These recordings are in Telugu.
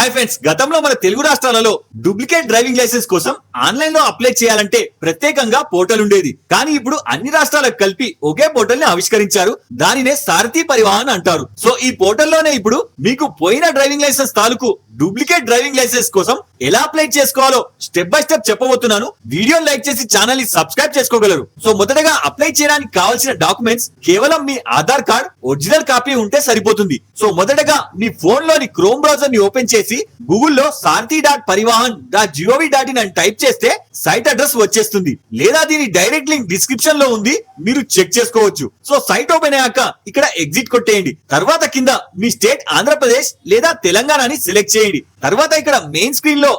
హాయ్ ఫ్రెండ్స్ గతంలో మన తెలుగు రాష్ట్రాలలో డూప్లికేట్ డ్రైవింగ్ లైసెన్స్ కోసం ఆన్లైన్లో అప్లై చేయాలంటే ప్రత్యేకంగా పోర్టల్ ఉండేది. కానీ ఇప్పుడు అన్ని రాష్ట్రాలకు కలిపి ఒకే పోర్టల్ని ఆవిష్కరించారు. దానినే సారథి పరివాహన్ అంటారు. సో ఈ పోర్టల్లోనే ఇప్పుడు మీకు పోయిన డ్రైవింగ్ లైసెన్స్ తాలూకు డూప్లికేట్ డ్రైవింగ్ లైసెన్స్ కోసం ఎలా అప్లై చేసుకోవాలో స్టెప్ బై స్టెప్ చెప్పబోతున్నాను. వీడియో లైక్ చేసి ఛానల్ని సబ్స్క్రైబ్ చేసుకోగలరు. సో మొదటగా అప్లై చేయడానికి కావాల్సిన డాక్యుమెంట్స్ కేవలం మీ ఆధార్ కార్డ్ ఒరిజినల్ కాపీ ఉంటే సరిపోతుంది. సో మొదటగా మీ ఫోన్లోని క్రోమ్ బ్రౌజర్ని ఓపెన్ చేసి గూగుల్లో Sarathi dot Parivahan dot G O V dot in అని టైప్ చేస్తే సైట్ అడ్రస్ వచ్చేస్తుంది. లేదా దీని డైరెక్ట్ లింక్ డిస్క్రిప్షన్లో ఉంది. మీరు చెక్ చేసుకోవచ్చు. సో సైట్ ఓపెన్ అయ్యాక ఇక్కడ ఎగ్జిట్ కొట్టేయండి. తర్వాత కింద మీ స్టేట్ ఆంధ్రప్రదేశ్ లేదా తెలంగాణని సెలెక్ట్ చేయండి. తర్వాత ఇక్కడ మెయిన్ స్క్రీన్లో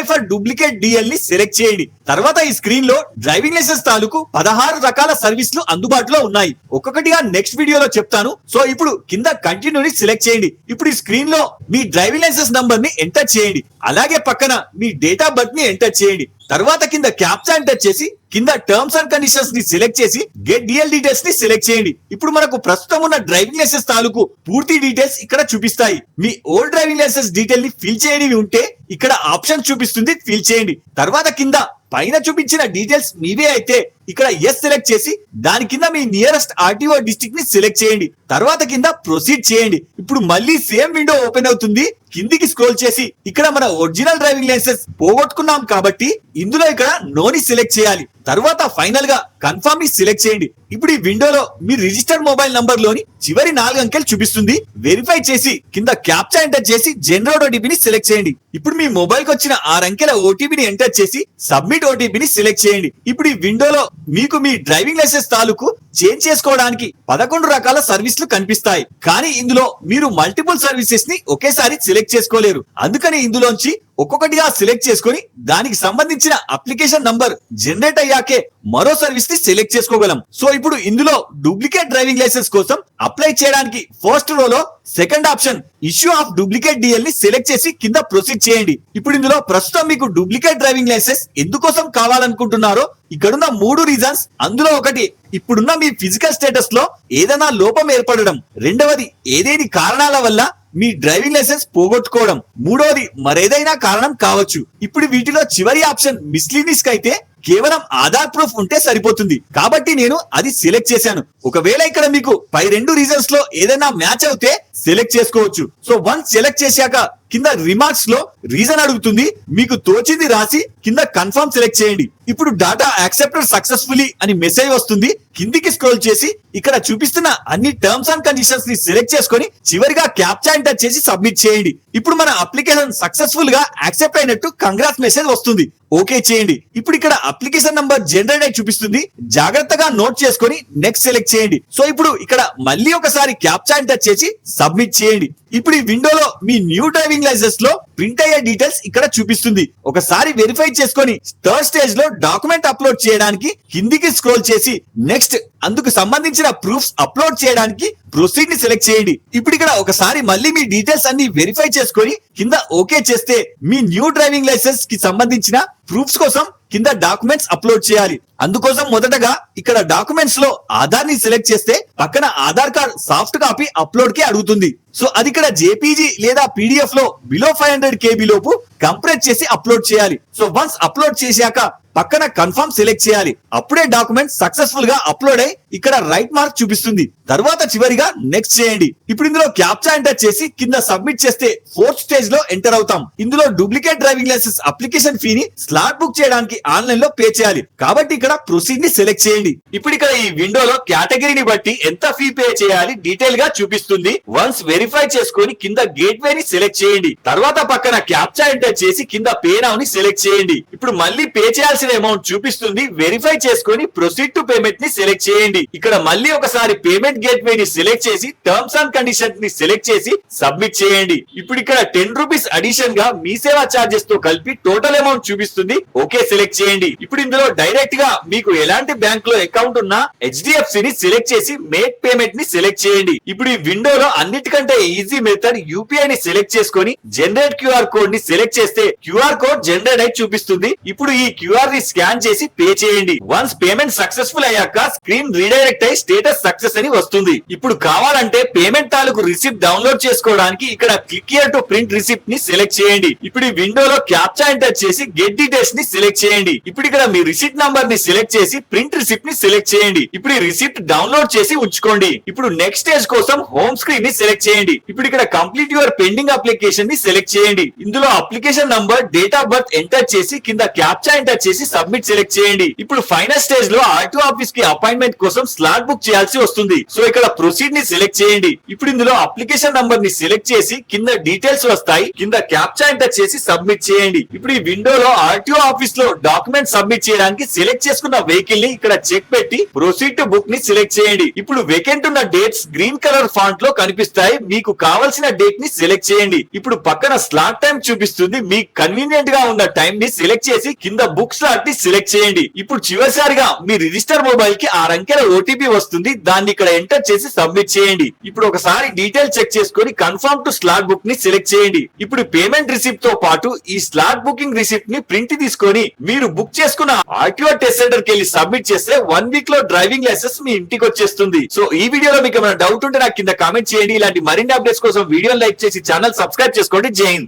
అప్లై ఫర్ డూప్లికేట్ డిఎల్ని సెలెక్ట్ చేయండి. తర్వాత ఈ స్క్రీన్లో డ్రైవింగ్ లైసెన్స్ తాలూకు పదహారు రకాల సర్వీసులు అందుబాటులో ఉన్నాయి. ఒక్కొక్కటిగా నెక్స్ట్ వీడియోలో చెప్తాను. సో ఇప్పుడు కింద కంటిన్యూని సెలెక్ట్ చేయండి. ఇప్పుడు ఈ స్క్రీన్లో మీ డ్రైవింగ్ లైసెన్స్ నంబర్ని ఎంటర్ చేయండి. అలాగే పక్కన మీ డేట్ ఆఫ్ బర్త్ని ఎంటర్ చేయండి. తర్వాత కింద క్యాప్చా ఎంటర్ చేసి కింద టర్మ్స్ అండ్ కండిషన్స్ని సెలెక్ట్ చేసి గెట్ డిఎల్ డీటెయిల్స్ని సెలెక్ట్ చేయండి. ఇప్పుడు మనకు ప్రస్తుతం ఉన్న డ్రైవింగ్ లైసెన్స్ తాలూకు పూర్తి డీటెయిల్స్ ఇక్కడ చూపిస్తాయి. మీ ఓల్డ్ డ్రైవింగ్ లైసెన్స్ డీటెయిల్ని ఫిల్ చేయనివి ఉంటే ఇక్కడ ఆప్షన్ చూపిస్తుంది ఫిల్ చేయండి. తర్వాత కింద పైన చూపించిన డీటెయిల్స్ మీవే అయితే ఇక్కడ ఎస్ సెలెక్ట్ చేసి దాని కింద మీ నియరెస్ట్ ఆర్టీఓ డిస్ట్రిక్ట్ని సెలెక్ట్ చేయండి. తర్వాత కింద ప్రొసీడ్ చేయండి. ఇప్పుడు మళ్ళీ సేమ్ విండో ఓపెన్ అవుతుంది. కిందికి స్క్రోల్ చేసి ఇక్కడ మన ఒరిజినల్ డ్రైవింగ్ లైసెన్స్ పోగొట్టుకున్నాం కాబట్టి ఇందులో ఇక్కడ నోని సెలెక్ట్ చేయాలి. తర్వాత ఫైనల్గా కన్ఫర్మ్ సెలెక్ట్ చేయండి. ఇప్పుడు ఈ విండోలో మీ రిజిస్టర్డ్ మొబైల్ నంబర్లోని చివరి నాలుగు అంకెలు చూపిస్తుంది. వెరిఫై చేసి కింద క్యాప్చా ఎంటర్ చేసి జనరేట్ ఓటీపీని సెలెక్ట్ చేయండి. ఇప్పుడు మీ మొబైల్కి వచ్చిన ఆరు అంకెల ఓటీపీని ఎంటర్ చేసి సబ్మిట్ ఓటీపీని సెలెక్ట్ చేయండి. ఇప్పుడు ఈ విండోలో మీకు మీ డ్రైవింగ్ లైసెన్స్ తాలూకు చేంజ్ చేసుకోవడానికి పదకొండు రకాల సర్వీసులు కనిపిస్తాయి. కానీ ఇందులో మీరు మల్టిపుల్ సర్వీసెస్ని ఒకేసారి సెలెక్ట్ చేసుకోలేరు. అందుకని ఇందులోంచి ఒక్కొక్కటిగా సెలెక్ట్ చేసుకొని దానికి సంబంధించిన అప్లికేషన్ నంబర్ జనరేట్ అయ్యాకే మరో సర్వీస్ని సెలెక్ట్ చేసుకోగలం. సో ఇప్పుడు ఇందులో డూప్లికేట్ డ్రైవింగ్ లైసెన్స్ కోసం అప్లై చేయడానికి ఫస్ట్ రోలో second option issue of duplicate డిఎల్ని select చేసి కింద ప్రొసీడ్ చేయండి. ఇప్పుడు ఇందులో ప్రస్తుతం మీకు డూప్లికేట్ డ్రైవింగ్ లైసెన్స్ ఎందుకోసం కావాలనుకుంటున్నారో ఇక్కడున్న మూడు రీజన్స్ అందులో ఒకటి ఇప్పుడున్న మీ ఫిజికల్ స్టేటస్లో ఏదైనా లోపం ఏర్పడడం. రెండవది ఏదేని కారణాల వల్ల మీ డ్రైవింగ్ లైసెన్స్ పోగొట్టుకోవడం. మూడవది మరేదైనా కారణం కావచ్చు. ఇప్పుడు వీటిలో చివరి ఆప్షన్ మిస్లీనిస్ అయితే కేవలం ఆధార్ ప్రూఫ్ ఉంటే సరిపోతుంది. కాబట్టి నేను అది సెలెక్ట్ చేశాను. ఒకవేళ ఇక్కడ మీకు పై రెండు రీజన్స్లో ఏదైనా మ్యాచ్ అవుతే సెలెక్ట్ చేసుకోవచ్చు. సో వన్ సెలెక్ట్ చేశాక కింద రిమార్క్స్లో రీజన్ అడుగుతుంది. మీకు తోచింది రాసి కింద కన్ఫర్మ్ సెలెక్ట్ చేయండి. ఇప్పుడు డాటా యాక్సెప్టెడ్ సక్సెస్ఫుల్లీ అని మెసేజ్ వస్తుంది. కిందికి స్క్రోల్ చేసి ఇక్కడ చూపిస్తున్న అన్ని టర్మ్స్ అండ్ కండిషన్స్ని సెలెక్ట్ చేసుకొని చివరిగా క్యాప్చా ఎంటర్ చేసి సబ్మిట్ చేయండి. ఇప్పుడు మన అప్లికేషన్ సక్సెస్ఫుల్గా యాక్సెప్ట్ అయినట్టు కంగ్రాస్ మెసేజ్ వస్తుంది. ఓకే చేయండి. ఇప్పుడు ఇక్కడ అప్లికేషన్ నంబర్ జనరేట్ అయి చూపిస్తుంది. జాగ్రత్తగా నోట్ చేసుకొని నెక్స్ట్ సెలెక్ట్ చేయండి. సో ఇప్పుడు ఇక్కడ మళ్ళీ ఒకసారి క్యాప్చా ఎంటర్ చేసి సబ్మిట్ చేయండి. ఇప్పుడు ఈ విండోలో మీ న్యూ డ్రైవింగ్ లైసెన్స్లో ప్రింట్ అయ్యే డీటెయిల్స్ ఇక్కడ చూపిస్తుంది. ఒకసారి వెరిఫై చేసుకొని థర్డ్ స్టేజ్లో డాక్యుమెంట్ అప్లోడ్ చేయడానికి కిందికి స్క్రోల్ చేసి నెక్స్ట్ అందుకు సంబంధించిన ప్రూఫ్స్ అప్లోడ్ చేయడానికి ప్రొసీడ్ని సెలెక్ట్ చేయండి. ఇప్పుడు ఇక్కడ ఒకసారి మళ్ళీ మీ డీటెయిల్స్ అన్ని వెరిఫై చేసుకొని కింద ఓకే చేస్తే మీ న్యూ డ్రైవింగ్ లైసెన్స్కి సంబంధించిన ప్రూఫ్స్ కోసం కింద డాక్యుమెంట్స్ అప్లోడ్ చేయాలి. అందుకోసం మొదటగా ఇక్కడ డాక్యుమెంట్స్లో ఆధార్ని సెలెక్ట్ చేస్తే పక్కన ఆధార్ కార్డ్ సాఫ్ట్ కాపీ అప్లోడ్కి అడుగుతుంది. సో అది ఇక్కడ జేపీజీ లేదా పీడిఎఫ్లో బిలో ఫైవ్ హండ్రెడ్ కేబీ లోపు కంప్రెస్ చేసి అప్లోడ్ చేయాలి. సో వన్స్ అప్లోడ్ చేశాక పక్కన కన్ఫర్మ్ సెలెక్ట్ చేయాలి. అప్పుడే డాక్యుమెంట్ సక్సెస్ఫుల్గా అప్లోడ్ అయి ఇక్కడ రైట్ మార్క్ చూపిస్తుంది. తర్వాత చివరిగా నెక్స్ట్ చేయండి. ఇప్పుడు ఇందులో క్యాప్చా ఎంటర్ చేసి కింద సబ్మిట్ చేస్తే ఫోర్త్ స్టేజ్లో ఎంటర్ అవుతాం. ఇందులో డూప్లికేట్ డ్రైవింగ్ లైసెన్స్ అప్లికేషన్ ఫీని స్లాట్ బుక్ చేయడానికి ఆన్లైన్లో పే చేయాలి. కాబట్టి ఇక్కడ ప్రొసీడ్ని సెలెక్ట్ చేయండి. ఇప్పుడు ఇక్కడ ఈ విండోలో కేటగిరీని బట్టి ఎంత ఫీ పే చేయాలి డీటెయిల్గా చూపిస్తుంది. వన్స్ వెరిఫై చేసుకొని కింద గేట్ వే ని సెలెక్ట్ చేయండి. తర్వాత పక్కన క్యాప్చా ఎంటర్ చేసి కింద పే నౌ ని సెలెక్ట్ చేయండి. ఇప్పుడు మళ్ళీ పే చేయాల్సిన అమౌంట్ చూపిస్తుంది వెరిఫై చేసుకొని ప్రొసీడ్ టు పేమెంట్ని సెలెక్ట్ చేయండి. ఇక్కడ మళ్ళీ ఒకసారి పేమెంట్ గేట్ వే ని సెలెక్ట్ చేసి టర్మ్స్ అండ్ కండిషన్స్ని సెలెక్ట్ చేసి సబ్మిట్ చేయండి. ఇప్పుడు ఇక్కడ టెన్ రూపీస్ అడిషన్గా మీ సేవా చార్జెస్తో కలిపి టోటల్ అమౌంట్ చూపిస్తుంది. ఓకే సెలెక్ట్ చేయండి. ఇప్పుడు ఇందులో డైరెక్ట్గా మీకు ఎలాంటి బ్యాంక్లో అకౌంట్ ఉన్నా హెచ్డిఎఫ్సి ని సెలెక్ట్ చేసి మేక్ పేమెంట్ని సెలెక్ట్ చేయండి. ఇప్పుడు ఈ విండోలో అన్నిటికంటే ఈజీ మెథడ్ యూపీఐ ని సెలెక్ట్ చేసుకొని జనరేట్ క్యూఆర్ కోడ్ని సెలెక్ట్ చేస్తే క్యూఆర్ కోడ్ జనరేట్ అయి చూపిస్తుంది. ఇప్పుడు ఈ క్యూఆర్ క్యూఆర్ని స్కాన్ చేసి పే చేయండి. వన్స్ పేమెంట్ సక్సెస్ఫుల్ అయ్యాక స్క్రీన్ రీడైరెక్ట్ అయి స్టేటస్ సక్సెస్ అని వస్తుంది. ఇప్పుడు కావాలంటే పేమెంట్ తాలూకు రిసిప్ట్ డౌన్లోడ్ చేసుకోవడానికి ఇక్కడ క్లిక్ హియర్ టు ప్రింట్ రిసిప్ట్ని సెలెక్ట్ చేయండి. ఇప్పుడు ఈ విండోలో క్యాప్చా ఎంటర్ చేసి గెట్ డీటెయిల్స్ని సెలెక్ట్ చేయండి. ఇప్పుడు ఇక్కడ మీ రిసిప్ట్ నంబర్ని సెలెక్ట్ చేసి ప్రింట్ రిసిప్ట్ని సెలెక్ట్ చేయండి. ఇప్పుడు ఈ రిసిప్ట్ డౌన్లోడ్ చేసి ఉంచుకోండి. ఇప్పుడు నెక్స్ట్ స్టేజ్ కోసం హోమ్ స్క్రీన్ని సెలెక్ట్ చేయండి. ఇప్పుడు ఇక్కడ కంప్లీట్ యువర్ పెండింగ్ అప్లికేషన్ని సెలెక్ట్ చేయండి. ఇందులో application number date of birth enter చేసి కింద క్యాప్చా ఎంటర్ చేసి సబ్మిట్ సెలెక్ట్ చేయండి. ఇప్పుడు ఫైనల్ స్టేజ్లో ఆర్టీఓ ఆఫీస్కి అపాయింట్మెంట్ కోసం స్లాట్ బుక్ చేయాల్సి వస్తుంది. సో ఇక్కడ ప్రొసీడ్ని సెలెక్ట్ చేయండి. ఇప్పుడు ఇందులో అప్లికేషన్ నంబర్ని సెలెక్ట్ చేసి కింద డీటెయిల్స్ వస్తాయి. కింద క్యాప్చా ఎంటర్ చేసి సబ్మిట్ చేయండి. ఇప్పుడు ఈ విండోలో ఆర్టీఓ ఆఫీస్లో డాక్యుమెంట్ సబ్మిట్ చేయడానికి సెలెక్ట్ చేసుకున్న వెహికల్ని ఇక్కడ చెక్ పెట్టి ప్రొసీడ్ టు బుక్ని సెలెక్ట్ చేయండి. ఇప్పుడు వేకెంట్ ఉన్న డేట్స్ గ్రీన్ కలర్ ఫాంట్లో కనిపిస్తాయి. మీకు కావాల్సిన డేట్ని సెలెక్ట్ చేయండి. ఇప్పుడు పక్కన స్లాట్ టైం చూపిస్తుంది. మీకు కన్వీనియంట్గా ఉన్న టైం ని సెలెక్ట్ చేసి కింద బుక్స్ స్లాట్ సెలెక్ట్ చేయండి. ఇప్పుడు చివరిసారిగా మీ రిజిస్టర్ మొబైల్కి ఆ అంకెల ఓటీపీ వస్తుంది. దాన్ని ఇక్కడ ఎంటర్ చేసి సబ్మిట్ చేయండి. ఇప్పుడు ఒకసారి డీటెయిల్ చెక్ చేసుకొని కన్ఫర్మ్ టు స్లాట్ బుక్ని సెలెక్ట్ చేయండి. ఇప్పుడు పేమెంట్ రిసిప్ట్తో పాటు ఈ స్లాట్ బుకింగ్ రిసిప్ట్ని ప్రింట్ తీసుకొని మీరు బుక్ చేసుకున్న ఆర్టీఓ టెస్ట్ సెంటర్కి వెళ్ళి సబ్మిట్ చేస్తే వన్ వీక్లో డ్రైవింగ్ లైసెన్స్ మీ ఇంటికి వచ్చేస్తుంది. సో ఈ వీడియోలో మీకు ఏమైనా డౌట్ ఉంటే నాకు కింద కామెంట్ చేయండి. ఇలాంటి మరిన్ని అప్డేట్స్ కోసం వీడియో లైక్ చేసి ఛానల్ సబ్స్క్రైబ్ చేసుకోండి. జైన్